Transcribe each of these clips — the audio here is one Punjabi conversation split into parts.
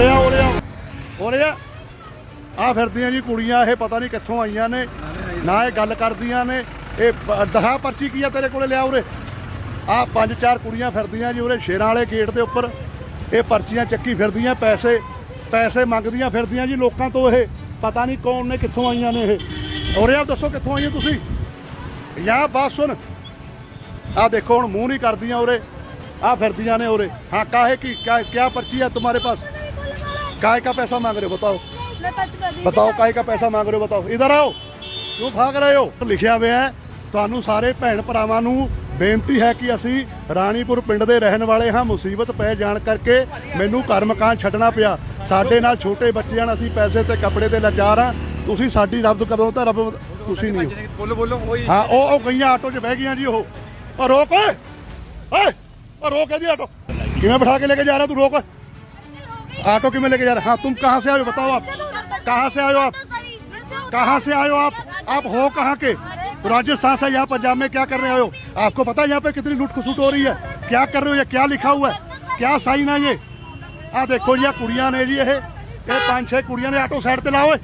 ਰਿਹਾ ਹੋ ਰਿਹਾ ਹੋ ਰਿਹਾ ਆ। ਫਿਰਦੀਆਂ ਜੀ ਕੁੜੀਆਂ, ਇਹ ਪਤਾ ਨਹੀਂ ਕਿੱਥੋਂ ਆਈਆਂ ਨੇ, ਨਾ ਇਹ ਗੱਲ ਕਰਦੀਆਂ ਨੇ। ਇਹ ਦਹਾ ਪਰਚੀ ਕੀ ਤੇਰੇ ਕੋਲੇ ਲਿਆ ਉਰੇ? ਆ ਪੰਜ ਚਾਰ ਕੁੜੀਆਂ ਫਿਰਦੀਆਂ ਜੀ ਉਰੇ ਸ਼ੇਰਾਂ ਵਾਲੇ ਗੇਟ ਦੇ ਉੱਪਰ। ਇਹ ਪਰਚੀਆਂ ਚੱਕੀ ਫਿਰਦੀਆਂ, ਪੈਸੇ ਪੈਸੇ ਮੰਗਦੀਆਂ ਫਿਰਦੀਆਂ ਜੀ ਲੋਕਾਂ ਤੋਂ ਇਹ। ਪਤਾ ਨਹੀਂ ਕੌਣ ਨੇ, ਕਿੱਥੋਂ ਆਈਆਂ ਨੇ ਇਹ। ਹੋ ਰਿਹਾ ਦੱਸੋ ਕਿੱਥੋਂ ਆਈਆਂ ਤੁਸੀਂ? ਯਾ ਬਾਤ ਸੁਣ। ਆ ਦੇਖੋ, ਹੁਣ ਮੂੰਹ ਨਹੀਂ ਕਰਦੀਆਂ ਉਰੇ। ਆ ਫਿਰਦੀਆਂ ਨੇ ਉਰੇ। ਹਾਂ, ਕਾਹੇ ਕੀ, ਕਿਆ ਪਰਚੀ ਆ ਤੁਹਾਡੇ ਪਾਸ? पास काहे का पैसा मांग रहे हो बताओ बताओ काहे का पैसा मांग रहे हो बताओ इधर आओ क्यों भाग रहे हो ਲਿਖਿਆ ਹੋਇਆ ਹੈ ਤੁਹਾਨੂੰ ਸਾਰੇ ਭੈਣ ਭਰਾਵਾਂ ਨੂੰ ਬੇਨਤੀ ਹੈ ਕਿ ਅਸੀਂ ਰਾਣੀਪੁਰ ਪਿੰਡ ਦੇ ਰਹਿਣ ਵਾਲੇ ਹਾਂ ਮੁਸੀਬਤ ਪੈ ਜਾਣ ਕਰਕੇ ਮੈਨੂੰ ਘਰ ਮਕਾਨ ਛੱਡਣਾ ਪਿਆ ਸਾਡੇ ਨਾਲ ਛੋਟੇ ਬੱਚੇ ਹਨ ਅਸੀਂ ਪੈਸੇ ਤੇ ਕੱਪੜੇ ਤੇ ਲਾਚਾਰ ਹਾਂ ਤੁਸੀਂ ਸਾਡੀ ਰੱਬ ਕਦੋਂ ਤਾਂ ਰੱਬ ਤੁਸੀਂ ਨਹੀਂ ਹੋ ਬੋਲੋ ਬੋਲੋ ਉਹੀ ਹਾਂ ਉਹ ਉਹ ਗਈਆਂ ਆਟੋ 'ਚ ਬਹਿ ਗਈਆਂ ਜੀ ਉਹ ਉਹ ਰੋਕ ਓਏ ਓਏ ਉਹ ਰੋਕ ਇਹਦੀ ਆਟੋ ਕਿਵੇਂ ਬਿਠਾ ਕੇ ਲੈ ਕੇ ਜਾ ਰਿਹਾ ਤੂੰ ਰੋਕ ऑटो क्यों में लेके जा रहे हैं? हाँ तुम कहाँ से आयो हो? बताओ आप। कहाँ से आयो हो आप? कहाँ से आयो हो आप? आप हो कहाँ के? राजस्थान से यहाँ पंजाब में क्या कर रहे हो? आपको पता है यहाँ पे कितनी लूट खसूट हो रही है? क्या कर रहे हो? ये क्या लिखा हुआ है? क्या साइन है ये? हाँ देखो ये कुड़िया ने जी ये। ये पाँच छह कुड़िया ने ऑटो साइड पे लाओ।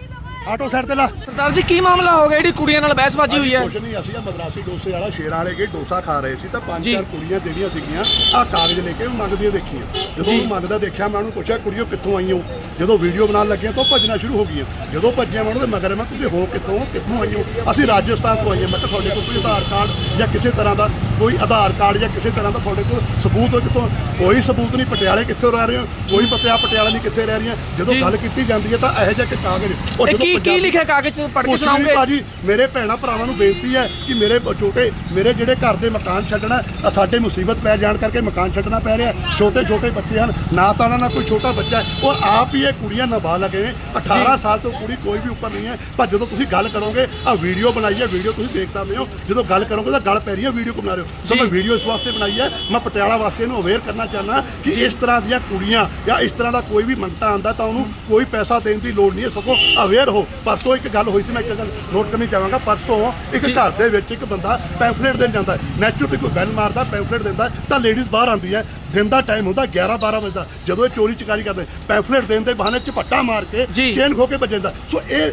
ਆਟੋ ਸਾਈਡ ਤੇ ਲਾ। ਸਰਦਾਰ ਜੀ ਕੀ ਮਾਮਲਾ ਹੋ ਗਿਆ? ਜਿਹੜੀ ਕੁੜੀਆਂ ਨਾਲ ਬਹਿਸਬਾਜ਼ੀ ਹੋਈ ਹੈ। ਕੁਛ ਨਹੀਂ ਅਸੀਂ ਆ ਮਦਰਾਸੀ ਡੋਸੇ ਵਾਲਾ ਸ਼ੇਰਾਂ ਵਾਲੇ ਕੇ ਡੋਸਾ ਖਾ ਰਹੇ ਸੀ। ਤਾਂ ਪੰਜ ਚਾਰ ਕੁੜੀਆਂ ਜਿਹੜੀਆਂ ਸੀਗੀਆਂ ਆ ਕਾਗਜ਼ ਲੈ ਕੇ ਮੰਗਦੀਆਂ ਦੇਖੀਆਂ। ਜਦੋਂ ਉਹ ਮੰਗਦਾ ਦੇਖਿਆ ਮੈਂ ਉਹਨੂੰ ਪੁੱਛਿਆ ਕੁੜੀਓ ਕਿੱਥੋਂ ਆਈ ਹੋ? ਜਦੋਂ ਵੀਡੀਓ ਬਣਾਉਣ ਲੱਗੀਆਂ ਤਾਂ ਉਹ ਭੱਜਣਾ ਸ਼ੁਰੂ ਹੋ ਗਈਆਂ। ਜਦੋਂ ਭੱਜਿਆ ਮੈਂ ਉਹਦੇ ਮਗਰ ਮੈਂ ਤੁਸੀਂ ਹੋ ਕਿੱਥੋਂ ਕਿੱਥੋਂ ਆਈ ਹੋ? ਅਸੀਂ ਰਾਜਸਥਾਨ ਤੋਂ ਆਈਏ ਮੈਂ ਤੁਹਾਡੇ ਕੋਲ ਕੋਈ ਆਧਾਰ ਕਾਰਡ ਜਾਂ ਕਿਸੇ ਤਰ੍ਹਾਂ ਦਾ ਕੋਈ ਆਧਾਰ ਕਾਰਡ ਜਾਂ ਕਿਸੇ ਤਰ੍ਹਾਂ ਦਾ ਤੁਹਾਡੇ ਕੋਲ ਸਬੂਤ ਹੋ ਕਿੱਥੋਂ ਕੋਈ ਸਬੂਤ ਨਹੀਂ ਪਟਿਆਲੇ ਕਿੱਥੋਂ ਰਹਿ ਰਹੇ ਹੋ? ਕੋਈ ਪਤਾ ਪਟਿਆਲਾ ਨਹੀਂ ਕਿੱਥੇ ਰਹਿ ਰਹੀਆਂ? ਜਦੋਂ। ਗੱਲ ਕੀਤੀ ਜਾਂਦੀ ਹੈ ਤਾਂ ਇਹੋ ਜਿਹਾ ਕਿ ਕਾਗਜ਼ ਉਹ ਜਦੋਂ ਕੀ ਕੀ ਲਿਖਿਆ ਕਾਗਜ਼ ਪੜ੍ਹ ਕੇ ਸੁਣਾਓਗੇ? ਭਾਜੀ ਮੇਰੇ ਭੈਣਾ ਭਰਾਵਾਂ ਨੂੰ ਬੇਨਤੀ ਹੈ ਕਿ ਮੇਰੇ ਛੋਟੇ ਮੇਰੇ ਜਿਹੜੇ ਘਰ ਦੇ ਮਕਾਨ ਛੱਡਣਾ ਸਾਡੇ ਮੁਸੀਬਤ ਪੈ ਜਾਣ ਕਰਕੇ ਮਕਾਨ ਛੱਡਣਾ ਪੈ ਰਿਹਾ ਛੋਟੇ ਛੋਟੇ ਬੱਚੇ ਹਨ ਨਾ ਤਾਂ ਉਹਨਾਂ ਨਾਲ ਕੋਈ ਛੋਟਾ ਬੱਚਾ ਔਰ ਆਪ ਹੀ ਇਹ ਕੁੜੀਆਂ ਨਾਬਾਲਗ ਨੇ। 18 ਸਾਲ ਤੋਂ ਕੁੜੀ ਕੋਈ ਵੀ ਉੱਪਰ ਨਹੀਂ ਹੈ। ਪਰ ਜਦੋਂ ਤੁਸੀਂ ਗੱਲ ਕਰੋਗੇ ਆ ਵੀਡੀਓ ਬਣਾਈ ਹੈ ਵੀਡੀਓ ਤੁਸੀਂ ਦੇਖ ਸਕਦੇ ਹੋ। ਜਦੋਂ ਗੱਲ ਕਰੋਗੇ ਤਾਂ ਗੱਲ ਪੈ ਰਹੀ ਹੈ ਵੀਡੀਓ ਬਣਾ ਰਹੇ। ਹੋ ਸੋ। ਮੈਂ ਵੀਡੀਓ ਇਸ ਵਾਸਤੇ ਬਣਾਈ ਹੈ। ਮੈਂ ਪਟਿਆਲਾ ਵਾਸਤੇ ਇਹਨੂੰ ਅਵੇਅਰ ਕਰਨਾ ਚਾਹੁੰਦਾ ਕਿ ਇਸ ਤਰ੍ਹਾਂ ਦੀਆਂ ਕੁੜੀਆਂ ਜਾਂ ਇਸ ਤਰ੍ਹਾਂ ਦਾ ਕੋਈ ਵੀ ਮੰਗਤਾ ਆਂਦਾ ਤਾਂ ਉਹਨੂੰ ਕੋਈ ਪੈਸਾ ਦੇਣ ਦੀ ਲੋੜ ਨਹੀਂ ਹੈ। ਸਗੋਂ ਅਵੇਅਰ ਹੋ। ਪਰਸੋਂ ਇੱਕ ਗੱਲ ਹੋਈ ਸੀ ਮੈਂ ਇੱਕ ਗੱਲ ਨੋਟ ਕਰਨੀ ਚਾਹਾਂਗਾ। ਪਰਸੋਂ ਇੱਕ ਘਰ ਦੇ ਵਿੱਚ ਇੱਕ ਬੰਦਾ ਪੈਂਫਲੇਟ ਦੇਣ ਜਾਂਦਾ ਨੈਚੁਰਲੀ ਕੋਈ ਬੈਲ ਮਾਰਦਾ ਪੈਂਫਲੇਟ ਦਿੰਦਾ ਤਾਂ ਲੇਡੀਜ਼ ਬਾਹਰ ਆਉਂਦੀ ਹੈ। ਦਿਨ ਦਾ ਟਾਈਮ ਹੁੰਦਾ 11 12 ਵਜੇ ਦਾ। ਜਦੋਂ ਇਹ ਚੋਰੀ ਚਕਾਰੀ ਕਰਦੇ ਪੈਂਫਲੇਟ ਦੇਣ ਦੇ ਬਹਾਨੇ ਝਪੱਟਾ ਮਾਰ ਕੇ। ਚੇਨ ਖੋ ਕੇ ਭੱਜ ਜਾਂਦਾ। ਸੋ ਇਹ